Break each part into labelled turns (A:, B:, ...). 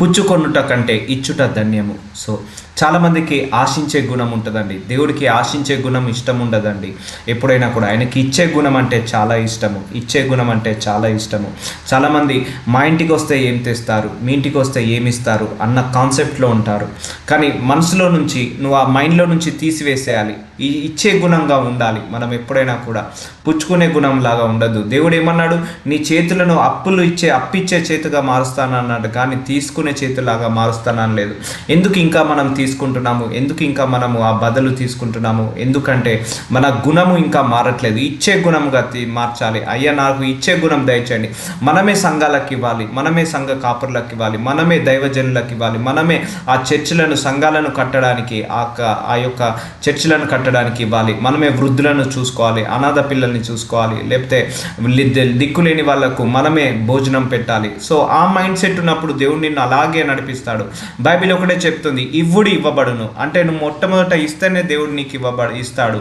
A: పుచ్చుకొనుట కంటే ఇచ్చుట ధన్యము. సో చాలామందికి ఆశించే గుణం ఉంటుందండి. దేవుడికి ఆశించే గుణం ఇష్టం ఉండదండి. ఎప్పుడైనా కూడా ఆయనకి ఇచ్చే గుణం అంటే చాలా ఇష్టము. ఇచ్చే గుణం అంటే చాలా ఇష్టము. చాలామంది మా ఇంటికి వస్తే ఏం తెస్తారు? మీ ఇంటికి వస్తే ఏమి ఇస్తారు? అన్న కాన్సెప్ట్లో ఉంటారు. కానీ మనసులో నుంచి నువ్వు ఆ మైండ్లో నుంచి తీసివేసేయాలి. ఈ ఇచ్చే గుణంగా ఉండాలి. మనం ఎప్పుడైనా కూడా పుచ్చుకునే గుణం లాగా ఉండదు. దేవుడు ఏమన్నాడు? నీ చేతులను అప్పులు ఇచ్చే అప్పిచ్చే చేతిగా మారుస్తాను అన్నాడు కానీ తీసుకునే చేతులాగా మారుస్తానని లేదు. ఎందుకు ఇంకా మనం తీసుకుంటున్నాము? ఎందుకు ఇంకా మనము ఆ బదులు తీసుకుంటున్నాము? ఎందుకంటే మన గుణము ఇంకా మారట్లేదు. ఇచ్చే గుణంగా మార్చాలి. అయ్యా నాకు ఇచ్చే గుణం దయచేయండి. మనమే సంఘాలకు ఇవ్వాలి. మనమే సంఘ కాపురులకు ఇవ్వాలి. మనమే దైవజనులకు ఇవ్వాలి. మనమే ఆ చర్చిలను సంఘాలను కట్టడానికి ఆ ఆ యొక్క చర్చిలను కట్టడానికి ఇవ్వాలి. మనమే వృద్ధులను చూసుకోవాలి. అనాథ పిల్లల్ని చూసుకోవాలి. లేకపోతే దిక్కులేని వాళ్ళకు మనమే భోజనం పెట్టాలి. సో ఆ మైండ్ సెట్ ఉన్నప్పుడు దేవుడు నిన్ను అలాగే నడిపిస్తాడు. బైబిల్ ఒకటే చెప్తుంది. ఇవ్వుడి ఇవ్వబడును. అంటే నువ్వు మొట్టమొదట ఇస్తేనే దేవుడు నీకు ఇవ్వబడు ఇస్తాడు.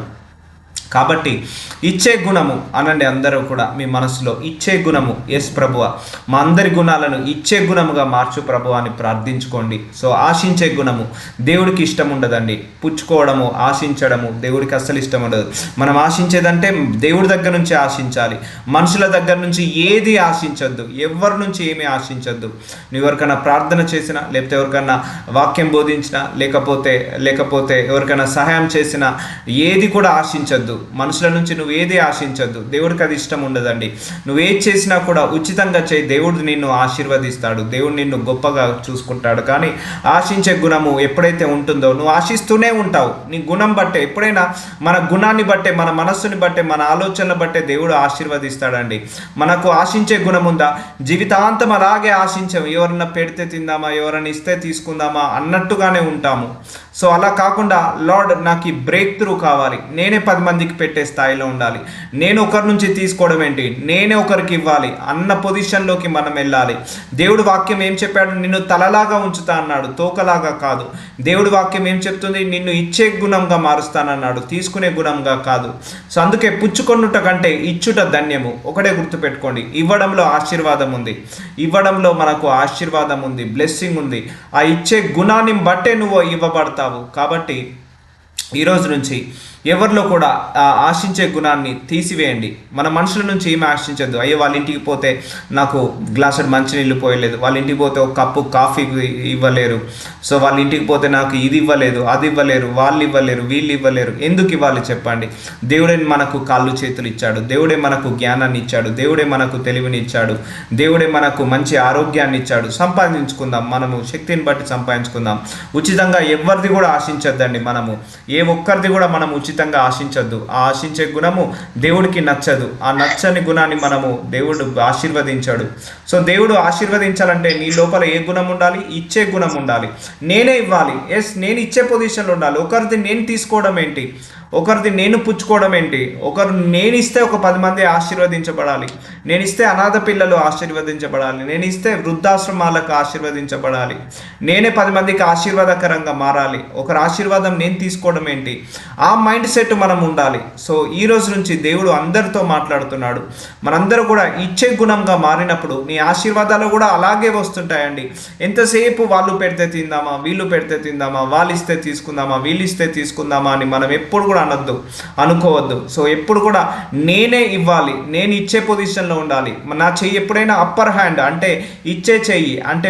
A: కాబట్టి ఇచ్చే గుణము అనండి అందరూ కూడా మీ మనసులో ఇచ్చే గుణము ఎస్ ప్రభువ. మా అందరి గుణాలను ఇచ్చే గుణముగా మార్చు ప్రభు అని ప్రార్థించుకోండి. సో ఆశించే గుణము దేవుడికి ఇష్టం ఉండదండి. పుచ్చుకోవడము ఆశించడము దేవుడికి అస్సలు ఇష్టం ఉండదు. మనం ఆశించేదంటే దేవుడి దగ్గర నుంచి ఆశించాలి. మనుషుల దగ్గర నుంచి ఏది ఆశించొద్దు. ఎవరి నుంచి ఏమీ ఆశించొద్దు. నువ్వు ఎవరికైనా ప్రార్థన చేసినా లేకపోతే ఎవరికైనా వాక్యం బోధించినా లేకపోతే లేకపోతే ఎవరికైనా సహాయం చేసినా ఏది కూడా ఆశించొద్దు. మనుషుల నుంచి నువ్వు ఏది ఆశించద్దు. దేవుడికి అది ఇష్టం ఉండదండి. నువ్వు ఏది చేసినా కూడా ఉచితంగా చేయి. దేవుడు నిన్ను ఆశీర్వదిస్తాడు. దేవుడు నిన్ను గొప్పగా చూసుకుంటాడు. కానీ ఆశించే గుణము ఎప్పుడైతే ఉంటుందో నువ్వు ఆశిస్తూనే ఉంటావు. నీ గుణం బట్టే ఎప్పుడైనా మన గుణాన్ని బట్టే మన మనస్సుని బట్టే మన ఆలోచనలు బట్టే దేవుడు ఆశీర్వదిస్తాడండి. మనకు ఆశించే గుణం ఉందా? జీవితాంతం అలాగే ఆశించాము ఎవరన్నా పెడితే తిందామా? ఎవరైనా ఇస్తే తీసుకుందామా? అన్నట్టుగానే ఉంటాము. సో అలా కాకుండా లార్డ్ నాకు ఈ బ్రేక్ త్రూ కావాలి. నేనే పది మందికి పెట్టే స్థాయిలో ఉండాలి. నేను ఒకరి నుంచి తీసుకోవడం ఏంటి? నేనే ఒకరికి ఇవ్వాలి. అన్న పొజిషన్లోకి మనం వెళ్ళాలి. దేవుడు వాక్యం ఏం చెప్పాడు? నిన్ను తలలాగా ఉంచుతా అన్నాడు. తోకలాగా కాదు. దేవుడి వాక్యం ఏం చెప్తుంది? నిన్ను ఇచ్చే గుణంగా మారుస్తానన్నాడు. తీసుకునే గుణంగా కాదు. సో అందుకే పుచ్చుకొనుట కంటే ఇచ్చుట ధన్యము. ఒకటే గుర్తుపెట్టుకోండి. ఇవ్వడంలో ఆశీర్వాదం ఉంది. ఇవ్వడంలో మనకు ఆశీర్వాదం ఉంది. బ్లెస్సింగ్ ఉంది. ఆ ఇచ్చే గుణాన్ని బట్టే నువ్వు ఇవ్వబడతావు. కాబట్టి ఈరోజు నుంచి ఎవరిలో కూడా ఆశించే గుణాన్ని తీసివేయండి. మన మనుషుల నుంచి ఏమి ఆశించద్దు. అయ్యో వాళ్ళ ఇంటికి పోతే నాకు గ్లాసుడు మంచినీళ్ళు పోయలేదు. వాళ్ళ ఇంటికి పోతే ఒక కప్పు కాఫీ ఇవ్వలేరు. సో వాళ్ళ ఇంటికి పోతే నాకు ఇది ఇవ్వలేదు అది ఇవ్వలేరు వాళ్ళు ఇవ్వలేరు వీళ్ళు ఇవ్వలేరు. ఎందుకు ఇవ్వాలి చెప్పండి? దేవుడే మనకు కాళ్ళు చేతులు ఇచ్చాడు. దేవుడే మనకు జ్ఞానాన్ని ఇచ్చాడు. దేవుడే మనకు తెలివిని ఇచ్చాడు. దేవుడే మనకు మంచి ఆరోగ్యాన్ని ఇచ్చాడు. సంపాదించుకుందాం మనము శక్తిని బట్టి సంపాదించుకుందాం. ఉచితంగా ఎవరిది కూడా ఆశించద్దండి మనము. ఏ ఒక్కరిది కూడా మనం ఉచితంగా ఆశించద్దు. ఆ ఆశించే గుణము దేవుడికి నచ్చదు. ఆ నచ్చని గుణాన్ని మనము దేవుడు ఆశీర్వదించాడు. సో దేవుడు ఆశీర్వదించాలంటే నీ లోపల ఏ గుణం ఉండాలి? ఇచ్చే గుణం ఉండాలి. నేనే ఇవ్వాలి. ఎస్ నేను ఇచ్చే పొజిషన్లో ఉండాలి. ఒకరిది నేను తీసుకోవడం ఏంటి? ఒకరిది నేను పుచ్చుకోవడం ఏంటి? ఒకరు నేను ఇస్తే ఒక పది మంది ఆశీర్వదించబడాలి. నేను ఇస్తే అనాథ పిల్లలు ఆశీర్వదించబడాలి. నేను ఇస్తే వృద్ధాశ్రమాలకు ఆశీర్వదించబడాలి. నేనే పది మందికి ఆశీర్వాదకరంగా మారాలి. ఒకరి ఆశీర్వాదం నేను తీసుకోవడం ఏంటి? ఆ మైండ్ సెట్ మనం ఉండాలి. సో ఈ రోజు నుంచి దేవుడు అందరితో మాట్లాడుతున్నాడు. మనందరూ కూడా ఇచ్చే గుణంగా మారినప్పుడు నీ ఆశీర్వాదాలు కూడా అలాగే వస్తుంటాయండి. ఎంతసేపు వాళ్ళు పెడితే తిందామా వీళ్ళు పెడితే తిందామా వాళ్ళు ఇస్తే తీసుకుందామా వీళ్ళు ఇస్తే తీసుకుందామా అని మనం ఎప్పుడు కూడా అనొద్దు అనుకోవద్దు. సో ఎప్పుడు కూడా నేనే ఇవ్వాలి. నేను ఇచ్చే పొజిషన్లో ఉండాలి. నా చెయ్యి ఎప్పుడైనా అప్పర్ హ్యాండ్ అంటే ఇచ్చే చెయ్యి అంటే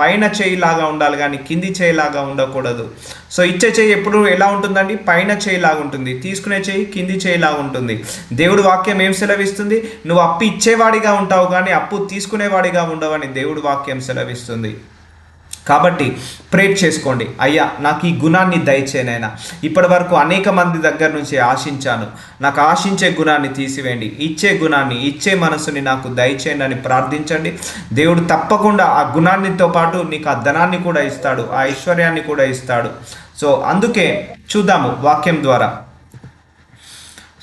A: పైన చెయ్యి లాగా ఉండాలి కానీ కింది చెయ్యి లాగా ఉండకూడదు. సో ఇచ్చే చెయ్యి ఎప్పుడు ఎలా ఉంటుందండి? పైన చెయ్యి లాగా ఉంటుంది తీసుకునే చెయ్యి కింది చెయ్యి లాగా ఉంటుంది. దేవుడు వాక్యం ఏం సెలవిస్తుంది? నువ్వు అప్పు ఇచ్చేవాడిగా ఉంటావు కానీ అప్పు తీసుకునేవాడిగా ఉండవని దేవుడు వాక్యం సెలవిస్తుంది. కాబట్టి ప్రేర్ చేసుకోండి. అయ్యా నాకు ఈ గుణాన్ని దయచేనైనా ఇప్పటి వరకు అనేక మంది దగ్గర నుంచి ఆశించాను. నాకు ఆశించే గుణాన్ని తీసివేయండి. ఇచ్చే గుణాన్ని ఇచ్చే మనసుని నాకు దయచేయండి అని ప్రార్థించండి. దేవుడు తప్పకుండా ఆ గుణాన్నితో పాటు నీకు ఆ ధనాన్ని కూడా ఇస్తాడు ఆ ఐశ్వర్యాన్ని కూడా ఇస్తాడు. సో అందుకే చూద్దాము వాక్యం ద్వారా.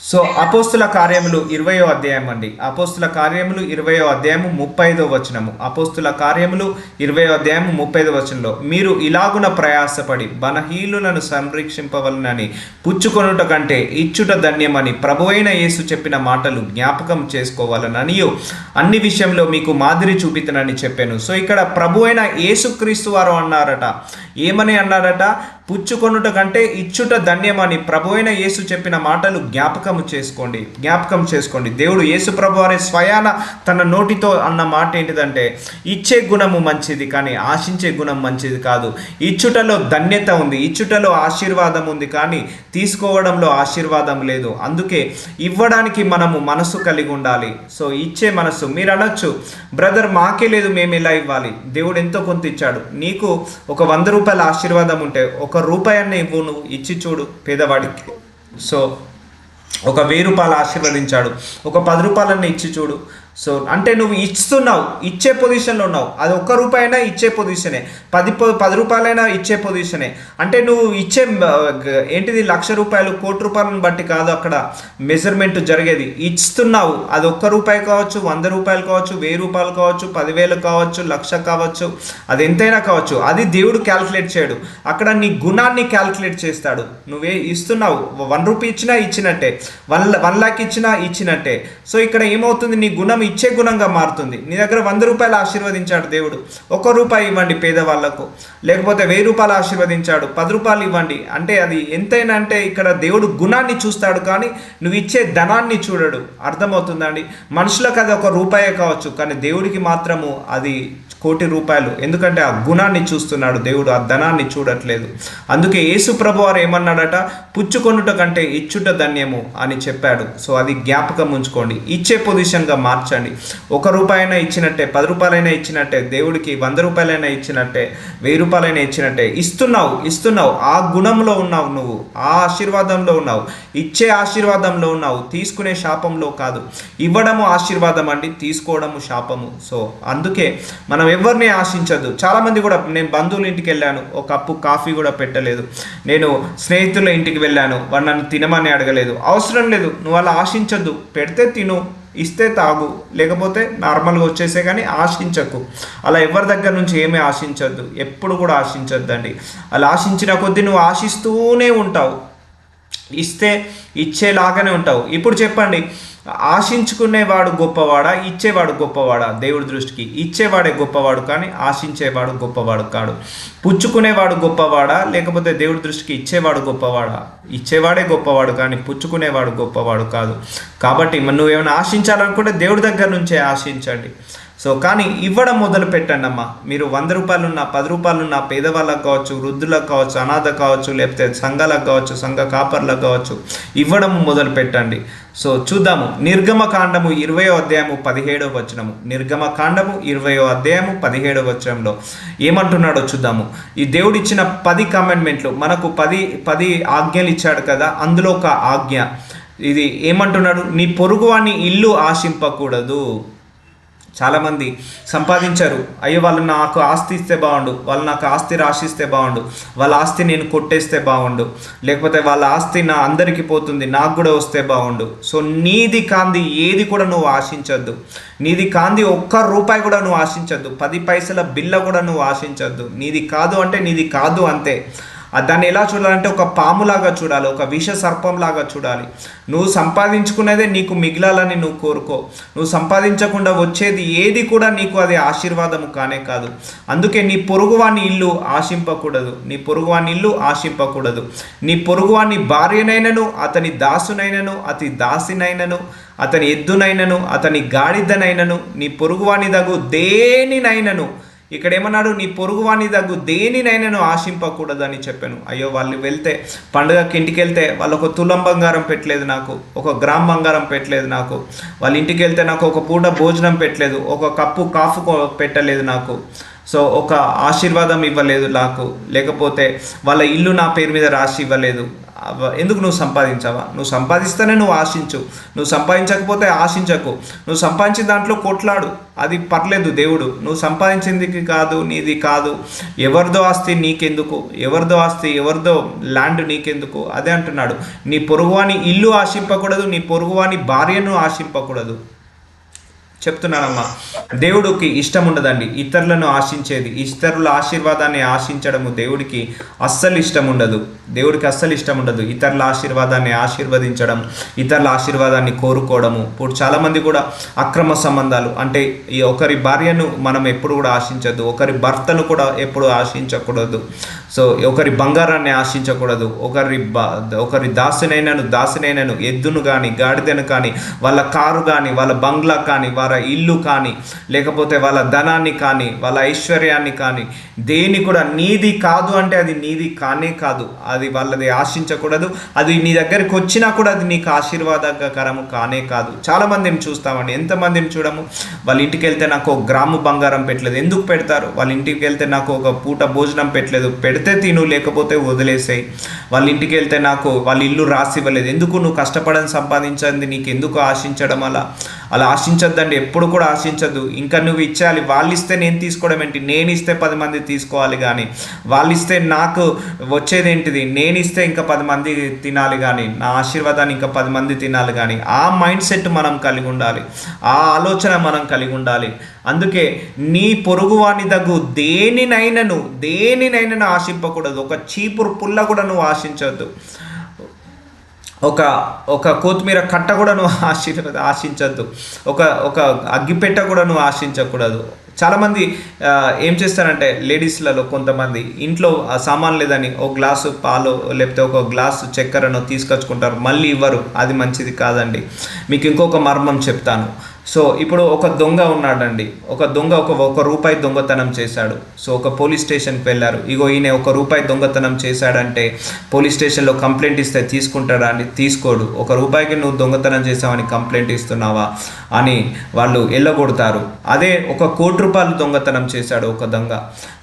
A: సో అపోస్తుల కార్యములు ఇరవయో అధ్యాయం అండి. అపోస్తుల కార్యములు ఇరవయో అధ్యాయము ముప్పై ఐదో వచనము. అపోస్తుల కార్యములు ఇరవయో అధ్యాయము ముప్పై ఐదో వచనంలో మీరు ఇలాగున ప్రయాసపడి బలహీనులను సంరక్షింపవలనని పుచ్చుకొనుట కంటే ఇచ్చుట ధన్యమని ప్రభువైన యేసు చెప్పిన మాటలు జ్ఞాపకం చేసుకోవాలనని అన్ని విషయంలో మీకు మాదిరి చూపితనని చెప్పాను. సో ఇక్కడ ప్రభు అయిన యేసుక్రీస్తు వారు అన్నారట. ఏమని అన్నారట? పుచ్చుకొనుట కంటే ఇచ్చుట ధన్యమని ప్రభువైన యేసు చెప్పిన మాటలు జ్ఞాపకం చేసుకోండి. జ్ఞాపకం చేసుకోండి. దేవుడు యేసు ప్రభు వారి స్వయాన తన నోటితో అన్న మాట ఏంటిదంటే ఇచ్చే గుణము మంచిది కానీ ఆశించే గుణం మంచిది కాదు. ఇచ్చుటలో ధన్యత ఉంది. ఇచ్చుటలో ఆశీర్వాదం ఉంది కానీ తీసుకోవడంలో ఆశీర్వాదం లేదు. అందుకే ఇవ్వడానికి మనము మనసు కలిగి ఉండాలి. సో ఇచ్చే మనసు. మీరు అనొచ్చు బ్రదర్ మాకే లేదు మేము ఎలా ఇవ్వాలి? దేవుడు ఎంతో కొంత ఇచ్చాడు. నీకు ఒక వంద రూపాయల ఆశీర్వాదం ఉంటే ఒక రూపాయన్న ఇవ్వు నువ్వు ఇచ్చి చూడు పేదవాడికి. సో ఒక వెయ్యి రూపాయలు ఆశీర్వదించాడు. ఒక పది రూపాయలన్న ఇచ్చి చూడు. సో అంటే నువ్వు ఇస్తున్నావు ఇచ్చే పొజిషన్లో ఉన్నావు. అది ఒక్క రూపాయైనా ఇచ్చే పొజిషనే పది పది రూపాయలైనా ఇచ్చే పొజిషనే అంటే నువ్వు ఇచ్చే ఏంటిది లక్ష రూపాయలు కోటి రూపాయలను బట్టి కాదు అక్కడ మెజర్మెంట్ జరిగేది. ఇస్తున్నావు అది ఒక్క రూపాయి కావచ్చు వంద రూపాయలు కావచ్చు వెయ్యి రూపాయలు కావచ్చు పదివేలు కావచ్చు లక్ష కావచ్చు అది ఎంతైనా కావచ్చు. అది దేవుడు క్యాల్కులేట్ చేయడు. అక్కడ నీ గుణాన్ని క్యాల్కులేట్ చేస్తాడు. నువ్వే ఇస్తున్నావు వన్ రూపీ ఇచ్చినా ఇచ్చినట్టే. వన్ వన్ లాక్ ఇచ్చినా ఇచ్చినట్టే. సో ఇక్కడ ఏమవుతుంది? నీ గుణం ఇచ్చే గుణంగా మారుతుంది. నీ దగ్గర వంద రూపాయలు ఆశీర్వదించాడు దేవుడు. ఒక రూపాయి ఇవ్వండి పేదవాళ్ళకు. లేకపోతే వెయ్యి రూపాయలు ఆశీర్వదించాడు పది రూపాయలు ఇవ్వండి. అంటే అది ఎంతైనా అంటే ఇక్కడ దేవుడు గుణాన్ని చూస్తాడు కానీ నువ్వు ఇచ్చే ధనాన్ని చూడడు. అర్థమవుతుందండి మనుషులకు అది ఒక రూపాయే కావచ్చు కానీ దేవుడికి మాత్రము అది కోటి రూపాయలు. ఎందుకంటే ఆ గుణాన్ని చూస్తున్నాడు దేవుడు ఆ ధనాన్ని చూడట్లేదు. అందుకే యేసు ప్రభు వారు ఏమన్నాడట? పుచ్చుకొనుట కంటే ఇచ్చుట ధన్యము అని చెప్పాడు. సో అది జ్ఞాపకం ఉంచుకోండి. ఇచ్చే పొజిషన్గా మార్చండి. ఒక రూపాయైనా ఇచ్చినట్టే పది రూపాయలైనా ఇచ్చినట్టే దేవుడికి వంద రూపాయలైనా ఇచ్చినట్టే వెయ్యి రూపాయలైనా ఇచ్చినట్టే ఇస్తున్నావు ఇస్తున్నావు. ఆ గుణంలో ఉన్నావు నువ్వు. ఆ ఆశీర్వాదంలో ఉన్నావు. ఇచ్చే ఆశీర్వాదంలో ఉన్నావు. తీసుకునే శాపంలో కాదు. ఇవ్వడము ఆశీర్వాదం అండి తీసుకోవడము శాపము. సో అందుకే మనం ఎవరిని ఆశించద్దు. చాలామంది కూడా నేను బంధువుల ఇంటికి వెళ్ళాను. ఒక కప్పు కాఫీ కూడా పెట్టలేదు. నేను స్నేహితుల ఇంటికి వెళ్ళాను. వాడు నన్ను తినమని అడగలేదు. అవసరం లేదు. నువ్వు అలా ఆశించద్దు. పెడితే తిను ఇస్తే తాగు. లేకపోతే నార్మల్గా వచ్చేసే కానీ ఆశించకు. అలా ఎవరి దగ్గర నుంచి ఏమీ ఆశించద్దు. ఎప్పుడు కూడా ఆశించొద్దండి. అలా ఆశించిన కొద్దీ నువ్వు ఆశిస్తూనే ఉంటావు. ఇస్తే ఇచ్చేలాగానే ఉంటావు. ఇప్పుడు చెప్పండి. ఆశించుకునేవాడు గొప్పవాడా? ఇచ్చేవాడు గొప్పవాడా? దేవుడి దృష్టికి. ఇచ్చేవాడే గొప్పవాడు కానీ ఆశించేవాడు గొప్పవాడు కాడు. పుచ్చుకునేవాడు గొప్పవాడా? లేకపోతే దేవుడి దృష్టికి ఇచ్చేవాడు గొప్పవాడా? ఇచ్చేవాడే గొప్పవాడు కానీ పుచ్చుకునేవాడు గొప్పవాడు కాదు. కాబట్టి నువ్వు ఏమైనా ఆశించాలనుకుంటే దేవుడి దగ్గర నుంచే ఆశించండి. సో కానీ ఇవ్వడం మొదలు పెట్టండి అమ్మా మీరు వంద రూపాయలున్న పది రూపాయలున్న పేదవాళ్ళకు కావచ్చు వృద్ధులకు కావచ్చు అనాథ కావచ్చు లేకపోతే సంఘాలకు కావచ్చు సంఘ కాపర్లకు కావచ్చు ఇవ్వడం మొదలు పెట్టండి సో చూద్దాము. నిర్గమ కాండము ఇరవయో అధ్యాయము పదిహేడవ వచనము. నిర్గమ కాండము ఇరవయో అధ్యాయము పదిహేడవ వచనంలో ఏమంటున్నాడో చూద్దాము. ఈ దేవుడు ఇచ్చిన పది కమెంట్మెంట్లు మనకు పది పది ఆజ్ఞలు ఇచ్చాడు కదా అందులో ఒక ఆజ్ఞ. ఇది ఏమంటున్నాడు? నీ పొరుగువాని ఇల్లు ఆశింపకూడదు. చాలామంది సంపాదించారు. అయ్యో వాళ్ళు నాకు ఆస్తి ఇస్తే బాగుండు. వాళ్ళు నాకు ఆస్తి రాసిస్తే బాగుండు. వాళ్ళ ఆస్తి నేను కొట్టేస్తే బాగుండు. లేకపోతే వాళ్ళ ఆస్తి నా అందరికీ పోతుంది నాకు కూడా వస్తే బాగుండు. సో నీది కాంది ఏది కూడా నువ్వు ఆశించద్దు. నీది కాంది ఒక్క రూపాయి కూడా నువ్వు ఆశించద్దు. పది పైసల బిల్ల కూడా నువ్వు ఆశించద్దు. నీది కాదు అంటే నీది కాదు అంతే. దాన్ని ఎలా చూడాలంటే ఒక పాములాగా చూడాలి ఒక విష సర్పంలాగా చూడాలి. నువ్వు సంపాదించుకునేదే నీకు మిగిలాలని నువ్వు కోరుకో. నువ్వు సంపాదించకుండా వచ్చేది ఏది కూడా నీకు అది ఆశీర్వాదము కానే కాదు. అందుకే నీ పొరుగువాని ఇల్లు ఆశింపకూడదు. నీ పొరుగువాని ఇల్లు ఆశింపకూడదు. నీ పొరుగువాని భార్యనైనను అతని దాసునైనను అతి దాసినైనను అతని ఎద్దునైనను అతని గాడిదనైనను నీ పొరుగువాని దగు దేనినైనను ఇక్కడ ఏమన్నాడు నీ పొరుగువాని దగ్గు దేనినైనా ఆశింపకూడదని చెప్పాను. అయ్యో వాళ్ళు వెళ్తే పండుగకి ఇంటికి వెళ్తే వాళ్ళు ఒక తులం బంగారం పెట్టలేదు నాకు ఒక గ్రామ్ బంగారం పెట్టలేదు నాకు. వాళ్ళ ఇంటికి వెళ్తే నాకు ఒక పూట భోజనం పెట్టలేదు ఒక కప్పు కాఫు కో- పెట్టలేదు నాకు. సో ఒక ఆశీర్వాదం ఇవ్వలేదు నాకు. లేకపోతే వాళ్ళ ఇల్లు నా పేరు మీద రాసి ఇవ్వలేదు. ఎందుకు నువ్వు సంపాదించావా? నువ్వు సంపాదిస్తేనే నువ్వు ఆశించు. నువ్వు సంపాదించకపోతే ఆశించకు. నువ్వు సంపాదించిన దాంట్లో కొట్లాడు. అది పర్లేదు దేవుడు. నువ్వు సంపాదించింది కాదు నీది కాదు. ఎవరిదో ఆస్తి నీకెందుకు? ఎవరిదో ఆస్తి ఎవరిదో ల్యాండ్ నీకెందుకు? అదే అంటున్నాడు. నీ పొరుగువాని ఇల్లు ఆశింపకూడదు నీ పొరుగువాని భార్యను ఆశింపకూడదు. చెప్తున్నానమ్మా దేవుడికి ఇష్టం ఉండదండి. ఇతరులను ఆశించేది ఇతరుల ఆశీర్వాదాన్ని ఆశించడము దేవుడికి అస్సలు ఇష్టం ఉండదు. దేవుడికి అస్సలు ఇష్టం ఉండదు. ఇతరుల ఆశీర్వాదాన్ని ఆశీర్వదించడం ఇతరుల ఆశీర్వాదాన్ని కోరుకోవడము. ఇప్పుడు చాలామంది కూడా అక్రమ సంబంధాలు అంటే ఈ ఒకరి భార్యను మనం ఎప్పుడు కూడా ఆశించద్దు. ఒకరి భర్తను కూడా ఎప్పుడు ఆశించకూడదు. సో ఒకరి బంగారాన్ని ఆశించకూడదు. ఒకరి బ- ఒకరి దాసునైనను దాసినైనను ఎద్దును కానీ గాడిదను కానీ వాళ్ళ కారు కానీ వాళ్ళ బంగ్లా కానీ వాళ్ళ ఇల్లు కానీ లేకపోతే వాళ్ళ ధనాన్ని కానీ వాళ్ళ ఐశ్వర్యాన్ని కానీ దేని కూడా నీది కాదు అంటే అది నీది కానే కాదు. అది వాళ్ళది ఆశించకూడదు. అది నీ దగ్గరికి వచ్చినా కూడా అది నీకు ఆశీర్వాదకరము కానే కాదు. చాలా మందిని చూస్తామండి. ఎంతమందిని చూడము? వాళ్ళ ఇంటికి వెళ్తే నాకు ఒక గ్రాము బంగారం పెట్టలేదు. ఎందుకు పెడతారు? వాళ్ళ ఇంటికి వెళ్తే నాకు ఒక పూట భోజనం పెట్టలేదు. పెడితే తిను లేకపోతే వదిలేసాయి. వాళ్ళ ఇంటికి వెళ్తే నాకు వాళ్ళ ఇల్లు రాసి ఇవ్వలేదు ఎందుకు నువ్వు కష్టపడని సంపాదించింది? నీకు ఎందుకు ఆశించడం అలా? అలా ఆశించొద్దండి. ఎప్పుడు కూడా ఆశించద్దు. ఇంకా నువ్వు ఇచ్చేయాలి. వాళ్ళు ఇస్తే నేను తీసుకోవడం ఏంటి? నేను ఇస్తే పది మంది తీసుకోవాలి కానీ వాళ్ళు ఇస్తే నాకు వచ్చేది ఏంటిది? నేను ఇస్తే ఇంకా పది మంది తినాలి కానీ నా ఆశీర్వాదాన్ని ఇంకా పది మంది తినాలి కానీ ఆ మైండ్ సెట్ మనం కలిగి ఉండాలి. ఆ ఆలోచన మనం కలిగి ఉండాలి. అందుకే నీ పొరుగువాని దగ్గు. దేనినైనాను దేనినైనా ఆశింపకూడదు. ఒక చీపురు పుల్ల కూడా నువ్వు ఆశించవద్దు ఒక ఒక కొత్తిమీర కట్ట కూడా నువ్వు ఆశి ఆశించద్దు. ఒక ఒక అగ్గిపెట్ట కూడా నువ్వు ఆశించకూడదు. చాలామంది ఏం చేస్తారంటే లేడీస్లలో కొంతమంది ఇంట్లో ఆ సామాన్ లేదని ఒక గ్లాసు పాలు లేకపోతే ఒక గ్లాసు చక్కెరను తీసుకొచ్చుకుంటారు. మళ్ళీ ఇవ్వరు. అది మంచిది కాదండి. మీకు ఇంకొక మర్మం చెప్తాను. సో ఇప్పుడు ఒక దొంగ ఉన్నాడండి. ఒక దొంగ ఒక ఒక రూపాయి దొంగతనం చేశాడు. సో ఒక పోలీస్ స్టేషన్కి వెళ్ళారు. ఇగో ఈయన ఒక రూపాయి దొంగతనం చేశాడంటే పోలీస్ స్టేషన్లో కంప్లైంట్ ఇస్తే తీసుకుంటాడా అని తీసుకోడు. ఒక రూపాయికి నువ్వు దొంగతనం చేసావని కంప్లైంట్ ఇస్తున్నావా అని వాళ్ళు వెళ్ళగొడతారు అదే ఒక కోటి రూపాయలు దొంగతనం చేశాడు ఒక దొంగ.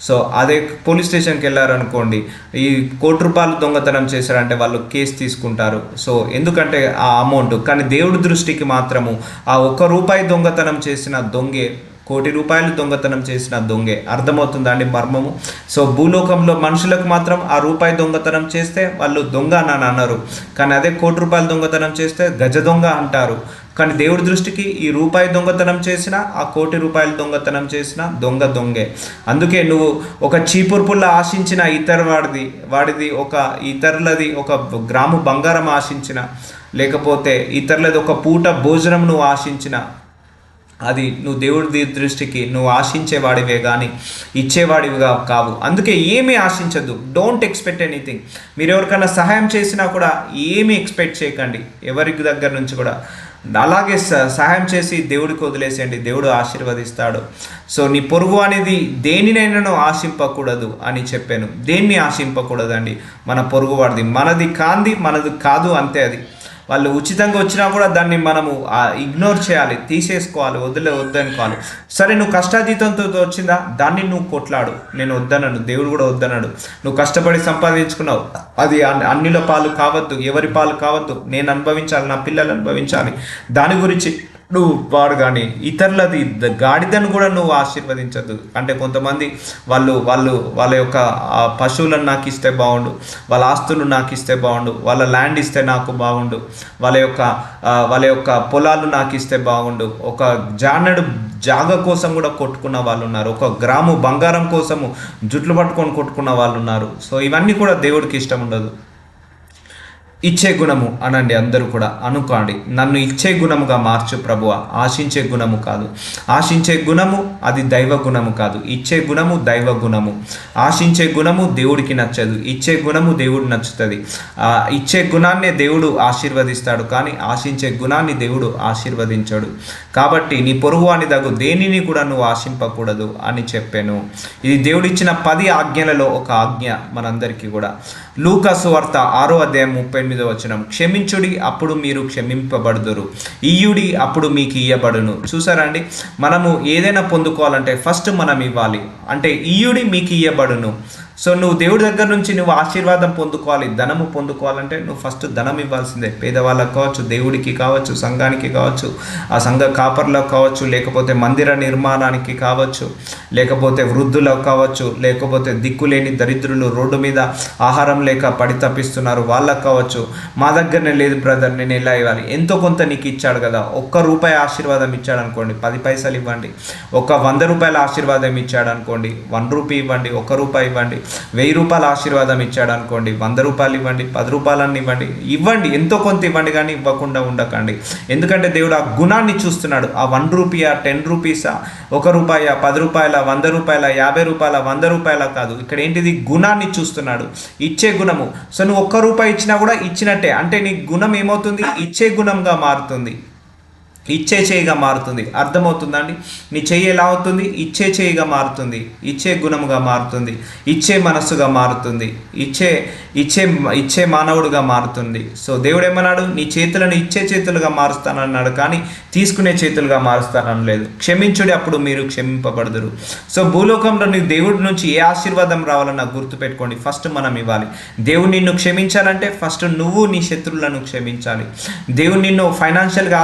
A: సో అదే పోలీస్ స్టేషన్కి వెళ్ళారనుకోండి ఈ కోటి రూపాయలు దొంగతనం చేశాడంటే వాళ్ళు కేసు తీసుకుంటారు. సో ఎందుకంటే ఆ అమౌంట్ కానీ దేవుడి దృష్టికి మాత్రము ఆ ఒక్క రూపాయి రూపాయి దొంగతనం చేసిన దొంగే కోటి రూపాయలు దొంగతనం చేసిన దొంగే. అర్థమవుతుందా అండి మర్మము? సో భూలోకంలో మనుషులకు మాత్రం ఆ రూపాయి దొంగతనం చేస్తే వాళ్ళు దొంగ అని అన్నారు. కానీ అదే కోటి రూపాయలు దొంగతనం చేస్తే గజ దొంగ అంటారు. కానీ దేవుడి దృష్టికి ఈ రూపాయి దొంగతనం చేసిన ఆ కోటి రూపాయలు దొంగతనం చేసిన దొంగ దొంగే. అందుకే నువ్వు ఒక చీపురు పుల్ల ఆశించిన ఇతర వాడిది వాడిది ఒక ఇతరులది ఒక గ్రాము బంగారం ఆశించిన లేకపోతే ఇతరులది ఒక పూట భోజనం నువ్వు ఆశించిన అది నువ్వు దేవుడి దృష్టికి నువ్వు ఆశించేవాడివే కానీ ఇచ్చేవాడివిగా కావు. అందుకే ఏమీ ఆశించద్దు. డోంట్ ఎక్స్పెక్ట్ ఎనీథింగ్ మీరు ఎవరికైనా సహాయం చేసినా కూడా ఏమీ ఎక్స్పెక్ట్ చేయకండి. ఎవరికి దగ్గర నుంచి కూడా. అలాగే స- సహాయం చేసి దేవుడికి వదిలేసేయండి. దేవుడు ఆశీర్వదిస్తాడు. సో నీ పొరుగు అనేది దేనినైనా ఆశింపకూడదు అని చెప్పాను. దేన్ని ఆశింపకూడదండి? మన పొరుగువాడిది మనది కాంది మనది కాదు అంతే అది. వాళ్ళు ఉచితంగా వచ్చినా కూడా దాన్ని మనము ఇగ్నోర్ చేయాలి తీసేసుకోవాలి వదిలే వద్దనుకోవాలి. సరే నువ్వు కష్టాతీతంతో వచ్చిందా? దాన్ని నువ్వు కొట్లాడు. నేను వద్దనను దేవుడు కూడా వద్దనడు నువ్వు కష్టపడి సంపాదించుకున్నావు. అది అన్నిల పాలు కావద్దు ఎవరి పాలు కావద్దు. నేను అనుభవించాలి నా పిల్లలు అనుభవించాలి. దాని గురించి నువ్వు వాడు కానీ ఇతరులది గాడిదను కూడా నువ్వు ఆశీర్వదించద్దు. అంటే కొంతమంది వాళ్ళు వాళ్ళు వాళ్ళ యొక్క పశువులను నాకు ఇస్తే బాగుండు వాళ్ళ ఆస్తులు నాకు ఇస్తే బాగుండు వాళ్ళ ల్యాండ్ ఇస్తే నాకు బాగుండు వాళ్ళ యొక్క వాళ్ళ యొక్క పొలాలు నాకు ఇస్తే బాగుండు. ఒక జానడు జాగ కోసం కూడా కొట్టుకున్న వాళ్ళు ఉన్నారు. ఒక గ్రాము బంగారం కోసము జుట్లు పట్టుకొని కొట్టుకున్న వాళ్ళు ఉన్నారు. సో ఇవన్నీ కూడా దేవుడికి ఇష్టం ఉండదు. ఇచ్చే గుణము అనండి అందరూ కూడా అనుకోండి. నన్ను ఇచ్చే గుణముగా మార్చు ప్రభువ. ఆశించే గుణము కాదు. ఆశించే గుణము అది దైవ గుణము కాదు. ఇచ్చే గుణము దైవ గుణము. ఆశించే గుణము దేవుడికి నచ్చదు. ఇచ్చే గుణము దేవుడు నచ్చుతుంది. ఇచ్చే గుణాన్నే దేవుడు ఆశీర్వదిస్తాడు కానీ ఆశించే గుణాన్ని దేవుడు ఆశీర్వదించాడు. కాబట్టి నీ పొరుగు అని దగ్గు దేనిని కూడా నువ్వు ఆశింపకూడదు అని చెప్పాను. ఇది దేవుడిచ్చిన పది ఆజ్ఞలలో ఒక ఆజ్ఞ మనందరికీ కూడా. లూకాసు వార్త ఆరో అధ్యాయం ముప్పై ఎనిమిదో వచనం. క్షమించుడి అప్పుడు మీరు క్షమింపబడుదురు. ఇయ్యుడి అప్పుడు మీకు ఇయ్యబడును. చూసారా అండి? మనము ఏదైనా పొందుకోవాలంటే ఫస్ట్ మనం ఇవ్వాలి. అంటే ఇయ్యుడి మీకు ఇయ్యబడును. సో నువ్వు దేవుడి దగ్గర నుంచి నువ్వు ఆశీర్వాదం పొందుకోవాలి ధనము పొందుకోవాలంటే నువ్వు ఫస్ట్ ధనం ఇవ్వాల్సిందే. పేదవాళ్ళకు కావచ్చు దేవుడికి కావచ్చు సంఘానికి కావచ్చు ఆ సంఘ కాపర్లకు కావచ్చు లేకపోతే మందిర నిర్మాణానికి కావచ్చు లేకపోతే వృద్ధులకు కావచ్చు లేకపోతే దిక్కులేని దరిద్రులు రోడ్డు మీద ఆహారం లేక పడి తప్పిస్తున్నారు వాళ్ళకు కావచ్చు. మా దగ్గరనే లేదు బ్రదర్ నేను ఎలా ఇవ్వాలి? ఎంతో కొంత నీకు ఇచ్చాడు కదా ఒక్క రూపాయి ఆశీర్వాదం ఇచ్చాడు అనుకోండి పది పైసలు ఇవ్వండి. ఒక వంద రూపాయల ఆశీర్వాదం ఇచ్చాడు అనుకోండి వన్ రూపీ ఇవ్వండి ఒక రూపాయి ఇవ్వండి. వెయ్యి రూపాయల ఆశీర్వాదం ఇచ్చాడు అనుకోండి వంద రూపాయలు ఇవ్వండి పది రూపాయలన్నీ ఇవ్వండి ఇవ్వండి ఎంతో కొంత ఇవ్వండి కానీ ఇవ్వకుండా ఉండకండి. ఎందుకంటే దేవుడు ఆ గుణాన్ని చూస్తున్నాడు. ఆ వన్ రూపీయా టెన్ రూపీసా ఒక రూపాయ పది రూపాయల వంద రూపాయల యాభై రూపాయల వంద రూపాయల కాదు. ఇక్కడ ఏంటిది? గుణాన్ని చూస్తున్నాడు. ఇచ్చే గుణము. సో నువ్వు ఒక్క రూపాయి ఇచ్చినా కూడా ఇచ్చినట్టే. అంటే నీ గుణం ఏమవుతుంది? ఇచ్చే గుణంగా మారుతుంది. ఇచ్చే చేయిగా మారుతుంది. అర్థమవుతుందండి నీ చెయ్యి ఎలా అవుతుంది? ఇచ్చే చేయిగా మారుతుంది. ఇచ్చే గుణముగా మారుతుంది. ఇచ్చే మనస్సుగా మారుతుంది. ఇచ్చే ఇచ్చే ఇచ్చే మానవుడుగా మారుతుంది. సో దేవుడు ఏమన్నాడు నీ చేతులను ఇచ్చే చేతులుగా మారుస్తానన్నాడు కానీ తీసుకునే చేతులుగా మారుస్తానని లేదు. క్షమించుడి అప్పుడు మీరు క్షమింపబడదురు. సో భూలోకంలో నీ దేవుడి నుంచి ఏ ఆశీర్వాదం రావాలన్నా గుర్తుపెట్టుకోండి ఫస్ట్ మనం ఇవ్వాలి. దేవుడు నిన్ను క్షమించాలంటే ఫస్ట్ నువ్వు నీ శత్రువులను క్షమించాలి. దేవుడు నిన్ను ఫైనాన్షియల్గా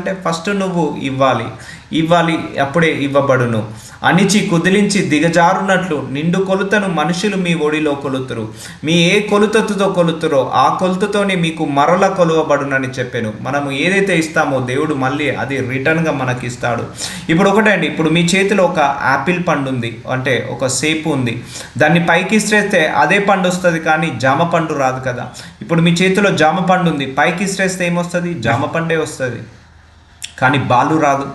A: అంటే ఫస్ట్ నువ్వు ఇవ్వాలి. ఇవ్వాలి అప్పుడే ఇవ్వబడును. అణిచి కుదిలించి దిగజారునట్లు నిండు కొలుతను మనుషులు మీ ఒడిలో కొలుతురు. మీ ఏ కొలుతతో కొలుతురో ఆ కొలుతతోనే మీకు మరల కొలువబడునని చెప్పాను. మనము ఏదైతే ఇస్తామో దేవుడు మళ్ళీ అది రిటర్న్గా మనకి ఇస్తాడు ఇప్పుడు ఒకటే అండి. ఇప్పుడు మీ చేతిలో ఒక యాపిల్ పండు ఉంది అంటే ఒక సేపు ఉంది. దాన్ని పైకి ఇస్త్రేస్తే అదే పండు వస్తుంది కానీ జామ పండు రాదు కదా. ఇప్పుడు మీ చేతిలో జామ పండు ఉంది పైకి ఇస్త్రేస్తే ఏమొస్తుంది? జామ పండే వస్తుంది. కానీ బాలు రాదు.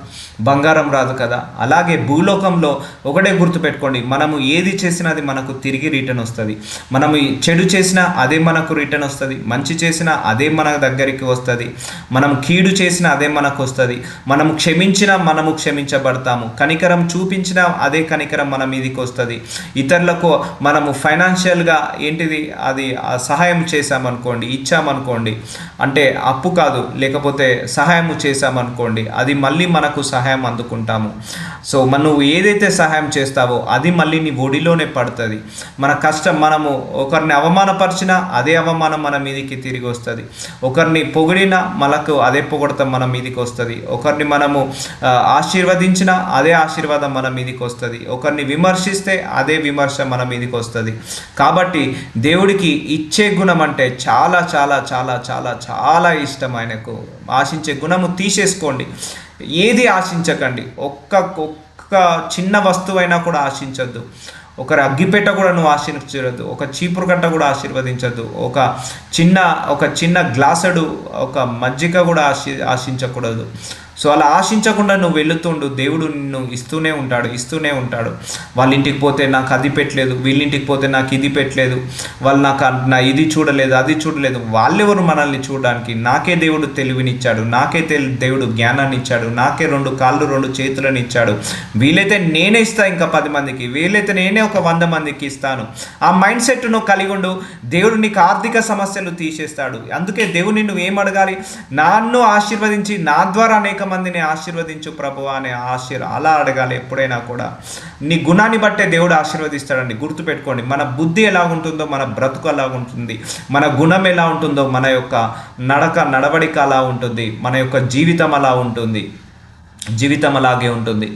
A: బంగారం రాదు కదా? అలాగే భూలోకంలో ఒకటే గుర్తుపెట్టుకోండి మనము ఏది చేసినా అది మనకు తిరిగి రిటర్న్ వస్తుంది. మనము చెడు చేసినా అదే మనకు రిటర్న్ వస్తుంది. మంచి చేసినా అదే మన దగ్గరికి వస్తుంది. మనం కీడు చేసినా అదే మనకు వస్తుంది. మనం క్షమించినా మనము క్షమించబడతాము. కనికరం చూపించినా అదే కనికరం మన మీదికి వస్తుంది. ఇతరులకు మనము ఫైనాన్షియల్గా ఏంటిది? అది సహాయం చేశామనుకోండి ఇచ్చామనుకోండి. అంటే అప్పు కాదు లేకపోతే సహాయం చేశామనుకోండి. అది మళ్ళీ మనకు సహాయం సహాయం అందుకుంటాము. సో మనం నువ్వు ఏదైతే సహాయం చేస్తావో అది మళ్ళీ నీ ఒడిలోనే పడుతుంది. మన కష్టం మనము ఒకరిని అవమానపరిచినా అదే అవమానం మన మీదికి తిరిగి వస్తుంది. ఒకరిని పొగిడినా మనకు అదే పొగడతాం మన మీదికి వస్తుంది. ఒకరిని మనము ఆశీర్వదించినా అదే ఆశీర్వాదం మన మీదికి వస్తుంది. ఒకరిని విమర్శిస్తే అదే విమర్శ మన మీదికి వస్తుంది. కాబట్టి దేవుడికి ఇచ్చే గుణం అంటే చాలా చాలా చాలా చాలా చాలా ఇష్టం ఆయనకు. ఆశించే గుణము తీసేసుకోండి. ఏది ఆశించకండి. ఒక్క ఒక్క చిన్న వస్తువైనా కూడా ఆశించద్దు. ఒకరి అగ్గిపెట్ట కూడా నువ్వు ఆశీర్వదించద్దు ఒక చీపురు కట్ట కూడా ఆశీర్వదించద్దు. ఒక చిన్న ఒక చిన్న గ్లాసడు ఒక మజ్జిగ కూడా ఆశి ఆశించకూడదు. సో అలా ఆశించకుండా నువ్వు వెళుతుండు దేవుడు నిన్ను ఇస్తూనే ఉంటాడు ఇస్తూనే ఉంటాడు. వాళ్ళ ఇంటికి పోతే నాకు అది పెట్టలేదు వీళ్ళింటికి పోతే నాకు ఇది పెట్టలేదు వాళ్ళు నాకు నా ఇది చూడలేదు అది చూడలేదు. వాళ్ళెవరు మనల్ని చూడడానికి? నాకే దేవుడు తెలివినిచ్చాడు నాకే తెలి దేవుడు జ్ఞానాన్ని ఇచ్చాడు నాకే రెండు కాళ్ళు రెండు చేతులను ఇచ్చాడు వీలైతే నేనే ఇస్తాను ఇంకా పది మందికి వీలైతే నేనే ఒక వంద మందికి ఇస్తాను. ఆ మైండ్ సెట్ నువ్వు కలిగి ఉండు. దేవుడు నీకు ఆర్థిక సమస్యలు తీసేస్తాడు. అందుకే దేవుడు నిన్ను ఏం అడగాలి? నన్ను ఆశీర్వదించి నా ద్వారా అనేక మందిని ఆశీర్వదించు ప్రభు అనే ఆశీర్ అలా అడగాలి ఎప్పుడైనా కూడా. నీ గుణాన్ని బట్టే దేవుడు ఆశీర్వదిస్తాడండి గుర్తుపెట్టుకోండి. మన బుద్ధి ఎలా ఉంటుందో మన బ్రతుకు ఎలా ఉంటుంది మన గుణం ఎలా ఉంటుందో మన యొక్క నడక నడవడిక అలా ఉంటుంది మన యొక్క జీవితం అలా ఉంటుంది జీవితం అలాగే ఉంటుంది.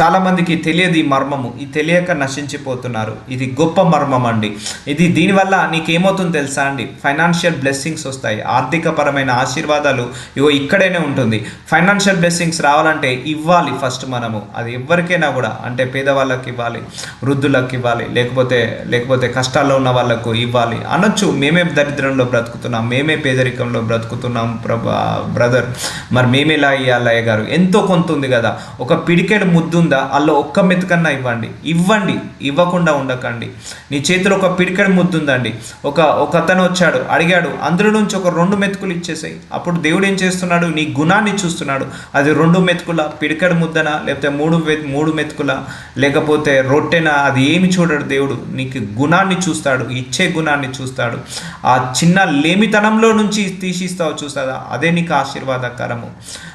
A: చాలామందికి తెలియదు ఈ మర్మము. ఈ తెలియక నశించిపోతున్నారు. ఇది గొప్ప మర్మం అండి. ఇది దీనివల్ల నీకేమవుతుంది తెలుసా అండి? ఫైనాన్షియల్ బ్లెస్సింగ్స్ వస్తాయి. ఆర్థికపరమైన ఆశీర్వాదాలు ఇగో ఇక్కడేనే ఉంటుంది. ఫైనాన్షియల్ బ్లెస్సింగ్స్ రావాలంటే ఇవ్వాలి ఫస్ట్ మనము. అది ఎవరికైనా కూడా. అంటే పేదవాళ్ళకి ఇవ్వాలి వృద్ధులకు ఇవ్వాలి లేకపోతే లేకపోతే కష్టాల్లో ఉన్న వాళ్ళకు ఇవ్వాలి. అనొచ్చు మేమే దరిద్రంలో బ్రతుకుతున్నాం మేమే పేదరికంలో బ్రతుకుతున్నాం ప్రభా బ్రదర్. మరి మేమేలా ఇవ్వాలి గారు? ఎంతో కొంత ఉంది కదా. ఒక పిడికెడు ముద్దు ఉందా? అల్లో ఒక్క మెతుకన్నా ఇవ్వండి. ఇవ్వండి. ఇవ్వకుండా ఉండకండి. నీ చేతిలో ఒక పిడికడి ముద్దు ఉందండి. ఒక ఒక అతను వచ్చాడు. అడిగాడు అందులో నుంచి ఒక రెండు మెతుకులు ఇచ్చేసాయి. అప్పుడు దేవుడు ఏం చేస్తున్నాడు? నీ గుణాన్ని చూస్తున్నాడు. అది రెండు మెతుకుల పిడికెడు ముద్దనా? లేకపోతే మూడు మూడు మెతుకుల లేకపోతే రొట్టెనా? అది ఏమి చూడడు దేవుడు. నీకు గుణాన్ని చూస్తాడు. ఇచ్చే గుణాన్ని చూస్తాడు. ఆ చిన్న లేమితనంలో నుంచి తీసిస్తావు చూస్తాదా అదే నీకు ఆశీర్వాదకరము.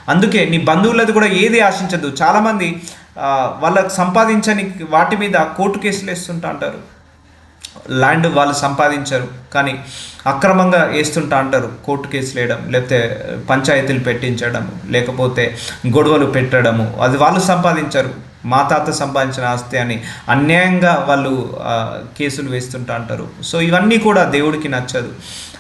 A: అందుకే నీ బంధువులది కూడా ఏది ఆశించదు? చాలామంది వాళ్ళకు సంపాదించని వాటి మీద కోర్టు కేసులు వేస్తుంటా అంటారు. ల్యాండ్ వాళ్ళు సంపాదించరు కానీ అక్రమంగా వేస్తుంటా అంటారు కోర్టు కేసులు వేయడం లేకపోతే పంచాయతీలు పెట్టించడం లేకపోతే గొడవలు పెట్టడము అది వాళ్ళు సంపాదించరు. మా తాత సంపాదించిన ఆస్తి అని అన్యాయంగా వాళ్ళు కేసులు వేస్తుంటా అంటారు. సో ఇవన్నీ కూడా దేవుడికి నచ్చదు.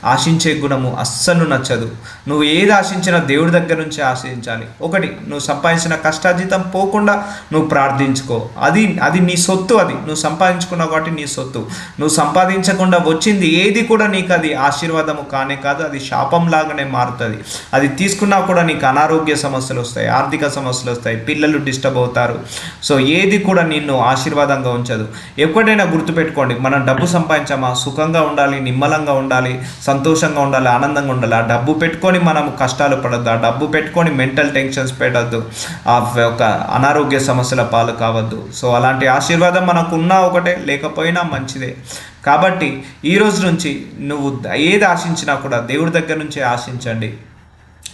A: ఆశించే గుణము అస్సలు నచ్చదు. నువ్వు ఏది ఆశించినా దేవుడి దగ్గర నుంచి ఆశించాలి. ఒకటి నువ్వు సంపాదించిన కష్టార్జితం పోకుండా నువ్వు ప్రార్థించుకో. అది అది నీ సొత్తు అది. నువ్వు సంపాదించుకున్నావు కాబట్టి నీ సొత్తు. నువ్వు సంపాదించకుండా వచ్చింది ఏది కూడా నీకు అది ఆశీర్వాదము కానే కాదు అది శాపం లాగానే మారుతుంది. అది తీసుకున్నా కూడా నీకు అనారోగ్య సమస్యలు వస్తాయి ఆర్థిక సమస్యలు వస్తాయి పిల్లలు డిస్టర్బ్ అవుతారు. సో ఏది కూడా నిన్ను ఆశీర్వాదంగా ఉంచదు. ఎప్పుడైనా గుర్తుపెట్టుకోండి మనం డబ్బు సంపాదించామా? సుఖంగా ఉండాలి నిమ్మలంగా ఉండాలి సంతోషంగా ఉండాలి ఆనందంగా ఉండాలి. ఆ డబ్బు పెట్టుకొని మనం కష్టాలు పడద్దు ఆ డబ్బు పెట్టుకొని మెంటల్ టెన్షన్స్ పెట్టద్దు ఆ ఒక అనారోగ్య సమస్యల పాలు కావద్దు. సో అలాంటి ఆశీర్వాదం మనకు ఉన్నా ఒకటే లేకపోయినా మంచిదే. కాబట్టి ఈ రోజు నుంచి నువ్వు ఏది ఆశించినా కూడా దేవుడి దగ్గర నుంచే ఆశించండి.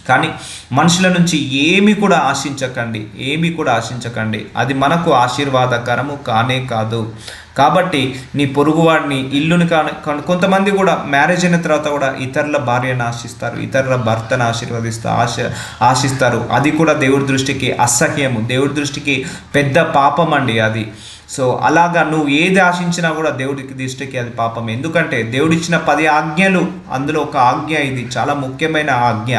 A: కానీ మనుషుల నుంచి ఏమి కూడా ఆశించకండి ఏమి కూడా ఆశించకండి. అది మనకు ఆశీర్వాదకరము కానే కాదు. కాబట్టి నీ పొరుగువాడిని ఇల్లుని కాను కొంతమంది కూడా మ్యారేజ్ అయిన తర్వాత కూడా ఇతరుల భార్యను ఆశిస్తారు ఇతరుల భర్తను ఆశీర్వదిస్తారు ఆశ ఆశిస్తారు. అది కూడా దేవుడి దృష్టికి అసహ్యము దేవుడి దృష్టికి పెద్ద పాపం అండి అది. సో అలాగా నువ్వు ఏది ఆశించినా కూడా దేవుడికి దృష్టికి అది పాపం. ఎందుకంటే దేవుడిచ్చిన పది ఆజ్ఞలు అందులో ఒక ఆజ్ఞ ఇది చాలా ముఖ్యమైన ఆజ్ఞ.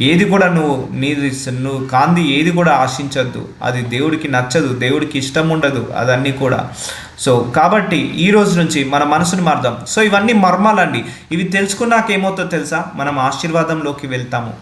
A: ఏది కూడా నువ్వు నీది నువ్వు కాంతి ఏది కూడా ఆశించద్దు. అది దేవుడికి నచ్చదు దేవుడికి ఇష్టం ఉండదు అదన్నీ కూడా. సో కాబట్టి ఈ రోజు నుంచి మన మనసును మారుదాం. సో ఇవన్నీ మర్మాలండి. ఇవి తెలుసుకున్నాక ఏమవుతుందో తెలుసా? మనం ఆశీర్వాదంలోకి వెళ్తాము.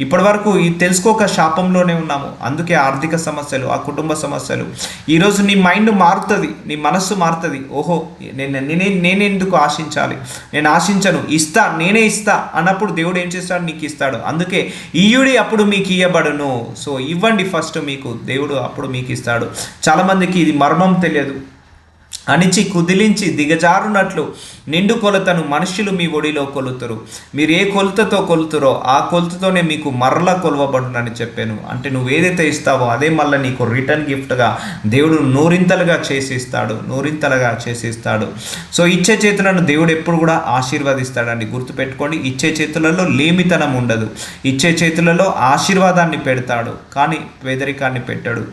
A: ఇప్పటి వరకు ఇది తెలుసుకోక శాపంలోనే ఉన్నాము. అందుకే ఆర్థిక సమస్యలు ఆ కుటుంబ సమస్యలు. ఈరోజు నీ మైండ్ మారుతుంది నీ మనస్సు మారుతుంది. ఓహో నేను నేనే నేనే ఎందుకు ఆశించాలి? నేను ఆశించను. ఇస్తా నేనే ఇస్తా అన్నప్పుడు దేవుడు ఏం చేస్తాడు? నీకు ఇస్తాడు. అందుకే ఈయుడి అప్పుడు మీకు ఇయ్యబడును. సో ఇవ్వండి ఫస్ట్ మీకు. దేవుడు అప్పుడు మీకు ఇస్తాడు. చాలామందికి ఇది మర్మం తెలియదు. అణిచి కుదిలించి దిగజారునట్లు నిండు కొలతను మనుషులు మీ ఒడిలో కొలుతురు. మీరు ఏ కొలతతో కొలుతురో ఆ కొలతతోనే మీకు మరల కొలవబడునని చెప్పాను. అంటే నువ్వు ఏదైతే ఇస్తావో అదే మళ్ళీ నీకు రిటర్న్ గిఫ్ట్గా దేవుడు నూరింతలుగా చేసి ఇస్తాడు నూరింతలుగా చేసి ఇస్తాడు సో ఇచ్చే చేతులను దేవుడు ఎప్పుడు కూడా ఆశీర్వదిస్తాడండి గుర్తుపెట్టుకోండి. ఇచ్చే చేతులలో లేమితనం ఉండదు. ఇచ్చే చేతులలో ఆశీర్వాదాన్ని పెడతాడు. కానీ పేదరికాన్ని పెట్టాడు.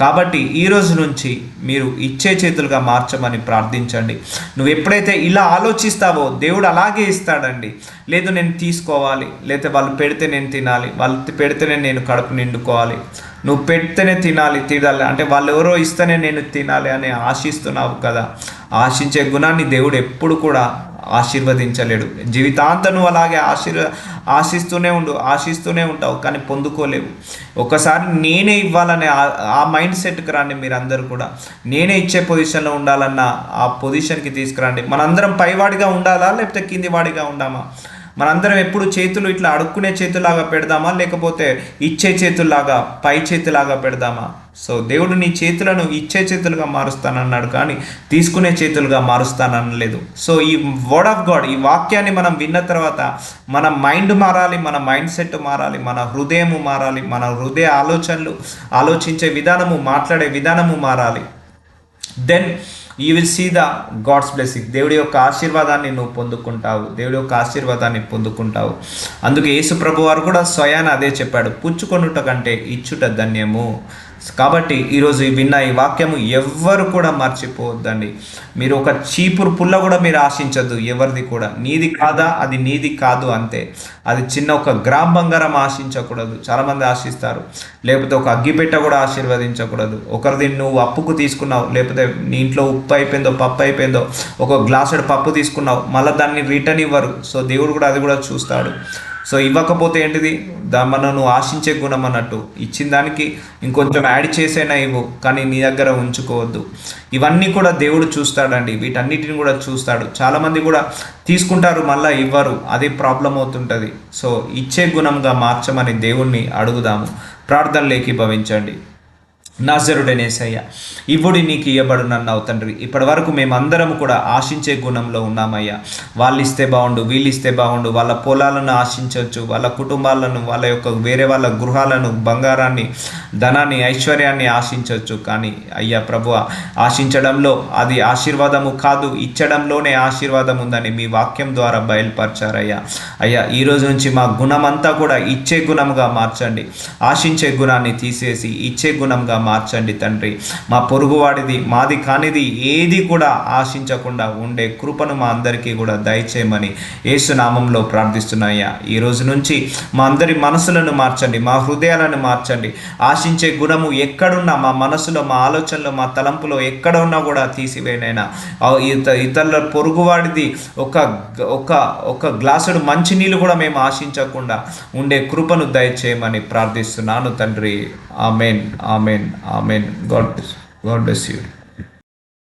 A: కాబట్టి ఈ రోజు నుంచి మీరు ఇచ్చే చేతులుగా మార్చమని ప్రార్థించండి. నువ్వు ఎప్పుడైతే ఇలా ఆలోచిస్తావో దేవుడు అలాగే ఇస్తాడండి. లేదు నేను తీసుకోవాలి లేదా వాళ్ళు పెడితే నేను తినాలి వాళ్ళు పెడితేనే నేను కడుపు నిండుకోవాలి. నువ్వు పెడితేనే తినాలి తినాలి. అంటే వాళ్ళు ఎవరో ఇస్తేనే నేను తినాలి అని ఆశిస్తున్నావు కదా. ఆశించే గుణాన్ని దేవుడు ఎప్పుడు కూడా ఆశీర్వదించలేడు. జీవితాంతం నువ్వు అలాగే ఆశీర్వ ఆశిస్తూనే ఉండు ఆశిస్తూనే ఉంటావు కానీ పొందుకోలేవు. ఒకసారి నేనే ఇవ్వాలనే ఆ- ఆ మైండ్ సెట్కి రండి మీరందరూ కూడా. నేనే ఇచ్చే పొజిషన్లో ఉండాలన్న ఆ పొజిషన్కి తీసుకురండి. మనందరం పైవాడిగా ఉండాలా లేకపోతే కింది వాడిగా ఉండామా? మనందరం ఎప్పుడు చేతులు ఇట్లా అడుక్కునే చేతులాగా పెడదామా? లేకపోతే ఇచ్చే చేతుల్లాగా పై చేతిలాగా పెడదామా? సో దేవుడు నీ చేతులను ఇచ్చే చేతులుగా మారుస్తానన్నాడు కానీ తీసుకునే చేతులుగా మారుస్తాననలేదు. సో ఈ వర్డ్ ఆఫ్ గాడ్ ఈ వాక్యాన్ని మనం విన్న తర్వాత మన మైండ్ మారాలి మన మైండ్ సెట్ మారాలి మన హృదయము మారాలి మన హృదయ ఆలోచనలు ఆలోచించే విధానము మాట్లాడే విధానము మారాలి. Then you will see the God's blessing దేవుడి యొక్క ఆశీర్వాదాన్ని నువ్వు పొందుకుంటావు. దేవుడి యొక్క ఆశీర్వాదాన్ని పొందుకుంటావు. అందుకే యేసు ప్రభు వారు కూడా స్వయాన అదే చెప్పాడు. పుచ్చుకొనుట కంటే ఇచ్చుట ధన్యము. కాబట్టి ఈరోజు విన్న ఈ వాక్యము ఎవ్వరు కూడా మర్చిపోవద్దండి మీరు ఒక చీపురు పుల్ల కూడా మీరు ఆశించద్దు ఎవరిది కూడా నీది కాదా అది నీది కాదు అంతే అది చిన్న ఒక గ్రామ బంగారం ఆశించకూడదు చాలామంది ఆశిస్తారు లేకపోతే ఒక అగ్గిపెట్ట కూడా ఆశీర్వదించకూడదు ఒకరిది నువ్వు అప్పుకు తీసుకున్నావు లేకపోతే నీ ఇంట్లో ఉప్పు అయిపోయిందో పప్పు అయిపోయిందో ఒక గ్లాసుడు పప్పు తీసుకున్నావు మళ్ళీ దాన్ని రిటర్న్ ఇవ్వరు సో దేవుడు కూడా అది కూడా చూస్తాడు సో ఇవ్వకపోతే ఏంటిది? దా మన నువ్వు ఆశించే గుణం అన్నట్టు. ఇచ్చిన దానికి ఇంకొంచెం యాడ్ చేసేనా ఇవ్వు కానీ నీ దగ్గర ఉంచుకోవద్దు. ఇవన్నీ కూడా దేవుడు చూస్తాడండి. వీటన్నిటిని కూడా చూస్తాడు. చాలామంది కూడా తీసుకుంటారు మళ్ళీ ఇవ్వరు. అదే ప్రాబ్లం అవుతుంటుంది. సో ఇచ్చే గుణంగా మార్చమని దేవుణ్ణి అడుగుదాము. ప్రార్థనలేకి భవించండి. నజరుడనేసయ్య ఇవ్వుడి నీకు ఇవ్వబడునన్నావు తండ్రి. ఇప్పటి వరకు మేమందరం కూడా ఆశించే గుణంలో ఉన్నామయ్యా. వాళ్ళు ఇస్తే బాగుండు వీళ్ళు ఇస్తే బాగుండు వాళ్ళ పొలాలను ఆశించవచ్చు వాళ్ళ కుటుంబాలను వాళ్ళ యొక్క వేరే వాళ్ళ గృహాలను బంగారాన్ని ధనాన్ని ఐశ్వర్యాన్ని ఆశించవచ్చు కానీ అయ్యా ప్రభు ఆశించడంలో అది ఆశీర్వాదము కాదు ఇచ్చడంలోనే ఆశీర్వాదం ఉందని మీ వాక్యం ద్వారా బయలుపరిచారయ్యా. అయ్యా ఈ రోజు నుంచి మా గుణమంతా కూడా ఇచ్చే గుణంగా మార్చండి. ఆశించే గుణాన్ని తీసేసి ఇచ్చే గుణంగా మార్చండి తండ్రి. మా పొరుగువాడిది మాది కానిది ఏది కూడా ఆశించకుండా ఉండే కృపను మా అందరికీ కూడా దయచేయమని ఏసునామంలో ప్రార్థిస్తున్నాయ్యా ఈ రోజు నుంచి మా అందరి మనసులను మార్చండి మా హృదయాలను మార్చండి. ఆశించే గుణము ఎక్కడున్నా మా మనసులో మా ఆలోచనలో మా తలంపులో ఎక్కడ ఉన్నా కూడా తీసివేనైనా ఇత ఇతరుల పొరుగువాడిది ఒక ఒక ఒక గ్లాసుడు మంచినీళ్ళు కూడా మేము ఆశించకుండా ఉండే కృపను దయచేయమని ప్రార్థిస్తున్నాను తండ్రి. Amen amen. Amen God God bless you